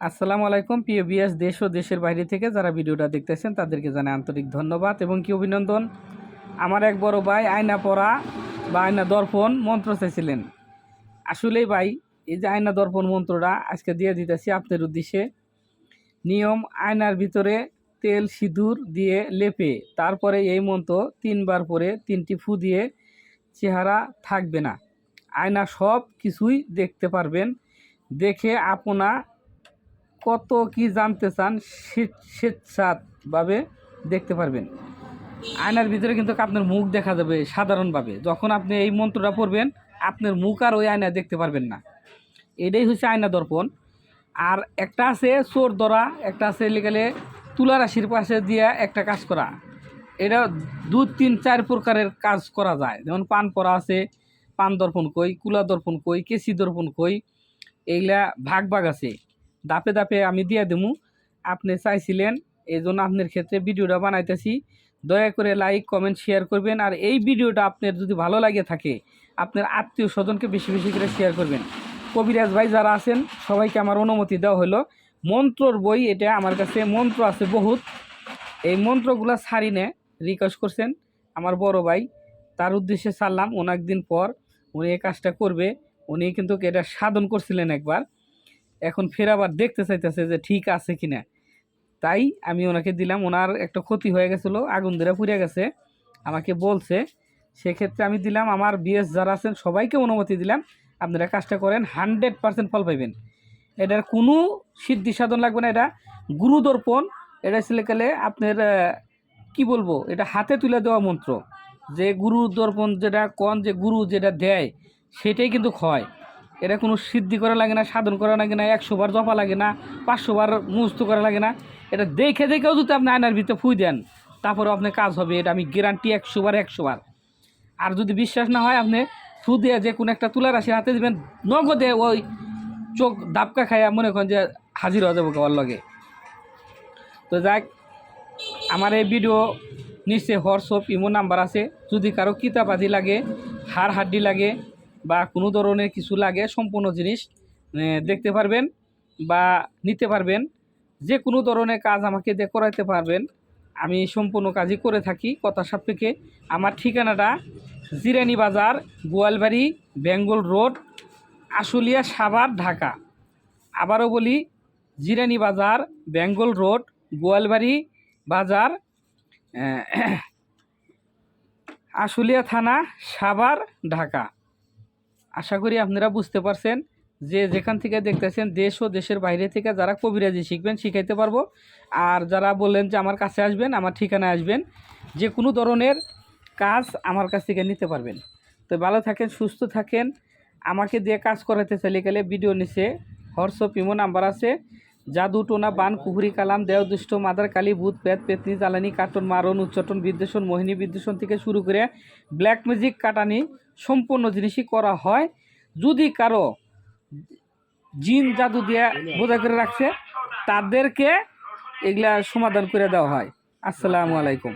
আসসালামু আলাইকুম, প্রিয় বিএস দেশ ও দেশের বাইরে থেকে যারা ভিডিওটা দেখতেছেন, তাদেরকে জানাই আন্তরিক ধন্যবাদ এবং কি অভিনন্দন। আমার এক বড় ভাই আয়না পড়া বা আয়না দর্পণ মন্ত্র চাইছিলেন। আসলেই ভাই, এই যে আয়না দর্পণ মন্ত্রটা আজকে দিয়ে দিতেছি আপনার উদ্দেশ্যে। নিয়ম, আয়নার ভিতরে তেল সিঁদুর দিয়ে লেপে, তারপরে এই মন্ত্র তিনবার পরে তিনটি ফু দিয়ে চেহারা থাকবে না। আয়না সব কিছুই দেখতে পারবেন। দেখে আপনা কত কি জানতে চান স্বে- স্বেচ্ছাভাবে দেখতে পারবেন। আয়নার ভিতরে কিন্তু আপনার মুখ দেখা যাবে সাধারণভাবে। যখন আপনি এই মন্ত্রটা পড়বেন, আপনার মুখ আর ওই আয়না দেখতে পারবেন না। এটাই হচ্ছে আয়না দর্পণ। আর একটা আছে চোর ধরা, একটা আছে লেগেলে তুলা রাশির পাশে দিয়ে একটা কাজ করা। এটা দু, তিন, চার প্রকারের কাজ করা যায়। যেমন পান পরা আছে, পান দর্পণ কই, কুলা দর্পণ কই কেসি দর্পণ কই এইগুলা ভাগ ভাগ আছে। দাপে দাপে আমি দিয়ে দেবো আপনি চাইছিলেন এই জন্য আপনার ক্ষেত্রে ভিডিওটা বানাইতেছি। দয়া করে লাইক কমেন্ট শেয়ার করবেন। আর এই ভিডিওটা আপনার যদি ভালো লাগে থাকে, আপনার আত্মীয় স্বজনকে বেশি বেশি করে শেয়ার করবেন। কবিরাজ ভাই যারা আছেন, সবাইকে আমার অনুমতি দেওয়া হলো। মন্ত্রর বই, এটা আমার কাছে মন্ত্র আছে বহুত। এই মন্ত্রগুলো ছাড়িনে রিকোয়েস্ট করছেন আমার বড় ভাই। তার উদ্দেশ্যে ছাড়লাম অনেক দিন পর উনি এই কাজটা করবে। উনি কিন্তু এটা সাধন করছিলেন একবার। এখন ফের আবার দেখতে চাইতেছে যে ঠিক আছে কি না তাই আমি ওনাকে দিলাম, ওনার একটা ক্ষতি হয়ে গেছিল, আগুন ধরে পুড়ে গেছে। আমাকে বলছে, সেক্ষেত্রে আমি দিলাম, আমার বিএস যারা আছেন, সবাইকে অনুমতি দিলাম, আপনারা কাজটা করেন, হান্ড্রেড পার্সেন্ট ফল পাইবেন। এটার কোনো সিদ্ধি সাধন লাগবে না, এটা গুরুদর্পণ, এটা ছেলেকালে আপনার কি বলব, এটা হাতে তুলে দেওয়া মন্ত্র। যে গুরু দর্পণ যেটা কন, যে গুরু যেটা দেয়, সেটাই কিন্তু হয়। এটা কোনো সিদ্ধি করা লাগে না, সাধন করা লাগে না, একশো বার জপা লাগে না, পাঁচশো বার মুস্ত করা লাগে না। এটা দেখে দেখেও যদি আপনি আয়নার ভিতরে ফুই দেন, তারপরেও আপনার কাজ হবে। এটা আমি গ্যারান্টি একশো বার একশো বার। আর যদি বিশ্বাস না হয়, আপনি ফু দিয়ে যে কোনো একটা তুলা রাশি হাতে দেবেন, নগদে ওই চোখ দাপকা খাইয়া মনে করেন যে হাজির হয়ে যাব ওর লগে। তো যাক, আমার এই ভিডিও নিশ্চয়ই হোয়াটসঅ্যাপ, ইমো নাম্বার আছে। যদি কারও কিতাব আদি লাগে, হাড় হাড্ডি লাগে বা কোনো ধরনের কিছু লাগে সম্পূর্ণ জিনিস দেখতে পারবেন বা নিতে পারবেন। যে কোনো ধরনের কাজ আমাকে দিয়ে করাইতে পারবেন। আমি সম্পূর্ণ কাজই করে থাকি। কথা সাপেক্ষে আমার ঠিকানাটা জিরানি বাজার, গোয়ালবাড়ি, বেঙ্গল রোড, আশুলিয়া, সাভার, ঢাকা। আবারও বলি, জিরানি বাজার, বেঙ্গল রোড, গোয়ালবাড়ি বাজার আশুলিয়া থানা, সাভার, ঢাকা। আশা করি আপনারা বুঝতে পারছেন যে যেখান থেকে দেখতেছেন দেশ ও দেশের বাইরে থেকে যারা কবিরাজি শিখবেন, শিখাইতে পারব। আর যারা বললেন যে আমার কাছে আসবেন, আমার ঠিকানায় আসবেন, যে কোনো ধরনের কাজ আমার কাছ থেকে নিতে পারবেন। তো ভালো থাকেন, সুস্থ থাকেন। আমাকে দিয়ে কাজ করাতে চাইলে গেলে ভিডিও নিচে হোয়াটসঅ্যাপ, ইমো নাম্বার আছে। জাদু, টোনা, বান, কুহুরি, কালাম দেও দুষ্ট মাদার কালী, ভূত পেত পেতনি, জ্বালানি কাটন মারণ, উচ্চটন, বিদ্বেষণ, মোহিনী, বিদ্বেষণ থেকে শুরু করে ব্ল্যাক ম্যাজিক, কাটানি সম্পূর্ণ জিনিসই করা হয়। যদি কারও জিন জাদু দিয়ে বোঝা করে রাখছে, তাদেরকে এগুলা সমাধান করে দেওয়া হয়। আসসালামু আলাইকুম।